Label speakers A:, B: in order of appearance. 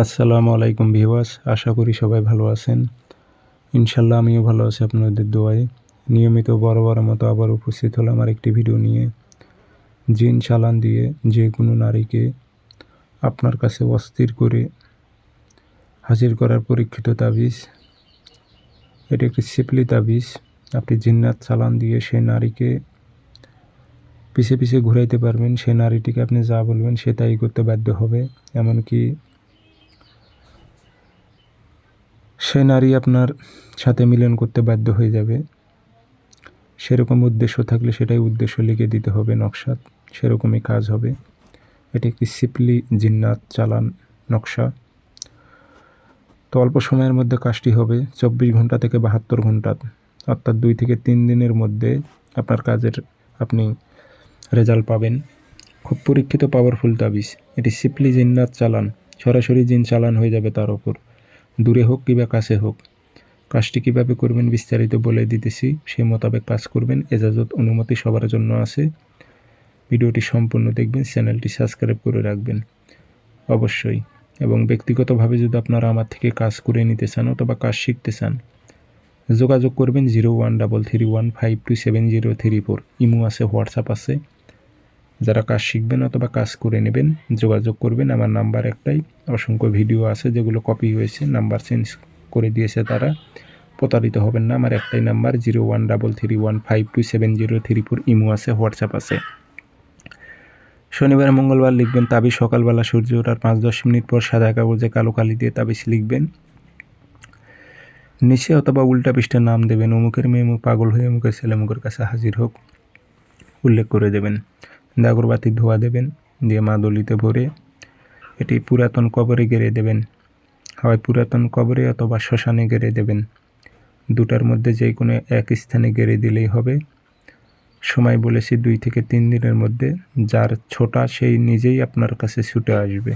A: আসসালামু আলাইকুম ভিওয়াস আশা করি সবাই ভালো আছেন। ইনশাল্লাহ আমিও ভালো আছি আপনাদের দোয়ায়। নিয়মিত বড় বড় মতো আবার উপস্থিত হলাম আর একটি ভিডিও নিয়ে। জিন চালান দিয়ে যে কোনো নারীকে আপনার কাছে অস্থির করে হাজির করার পরীক্ষিত তাবিজ, এটি একটি সিপলি তাবিজ। আপনি জিন্নাত চালান দিয়ে সেই নারীকে পিছে পিছে ঘুরাইতে পারবেন সেই নারীটিকে আপনি যা বলবেন সে তাই করতে বাধ্য হবে। এমনকি সে নারী আপনার সাথে মিলন করতে বাধ্য হয়ে যাবে। সেরকম উদ্দেশ্য থাকলে সেটাই উদ্দেশ্য লিখে দিতে হবে নকশাত সেরকমই কাজ হবে। এটি একটি সিপলি জিন্নাত চালান নকশা। তো অল্প সময়ের মধ্যে কাজটি হবে। চব্বিশ ঘণ্টা থেকে বাহাত্তর ঘণ্টা। অর্থাৎ দুই থেকে তিন দিনের মধ্যে আপনার কাজের আপনি রেজাল্ট পাবেন। খুব পরীক্ষিত পাওয়ারফুল তাবিজ। এটি সিপলি জিন্নাত চালান। সরাসরি জিন চালান হয়ে যাবে তার ওপর। দূরে হোক কিংবা কাছে হোক। কাজটি কীভাবে করবেন বিস্তারিত বলে দিতেছি সেই মোতাবেক কাজ করবেন, এজাজত অনুমতি সবার জন্য আছে। ভিডিওটি সম্পূর্ণ দেখবেন, চ্যানেলটি সাবস্ক্রাইব করে রাখবেন। অবশ্যই। এবং ব্যক্তিগতভাবে যদি আপনারা আমার থেকে কাজ করে নিতে চান অথবা কাজ শিখতে চান, যোগাযোগ করবেন zero one double three one five two seven zero three four. Imo আছে, হোয়াটসঅ্যাপ আছে। যারা কাজ শিখবেন অথবা কাজ করে নেবেন, যোগাযোগ করবেন। আমার নাম্বার একটাই। অসংখ্য ভিডিও আছে যেগুলো কপি হয়েছে, নাম্বার চেঞ্জ করে দিয়েছে তারা। প্রতারিত হবেন না, আমার একটাই number zero one double three one five two seven zero three four Imo আছে, হোয়াটসঅ্যাপ আছে। শনিবার, মঙ্গলবার লিখবেন তাবিজ সকালবেলা সূর্য ওঠার পাঁচ দশ মিনিট পর সাদা কাগজে কালো কালি দিয়ে তাবিজ লিখবেন। নিচে অথবা উল্টা পৃষ্ঠের নাম দেবেন, অমুকের মেয়ে মুখ পাগল হয়ে অমুকের ছেলে মুখের কাছে হাজির হোক। উল্লেখ করে দেবেন। দাগরবাতি ধোয়া দেবেন, দিয়ে মা দলিতে ভরে এটি পুরাতন কবরে গেড়ে দেবেন। হয় পুরাতন কবরে অথবা শ্মশানে গেড়ে দেবেন। দুটার মধ্যে যে কোনো এক স্থানে গেড়ে দিলেই হবে। সময় বলেছি দুই থেকে তিন দিনের মধ্যে, যার ছোটা সেই নিজেই আপনার কাছে ছুটে আসবে।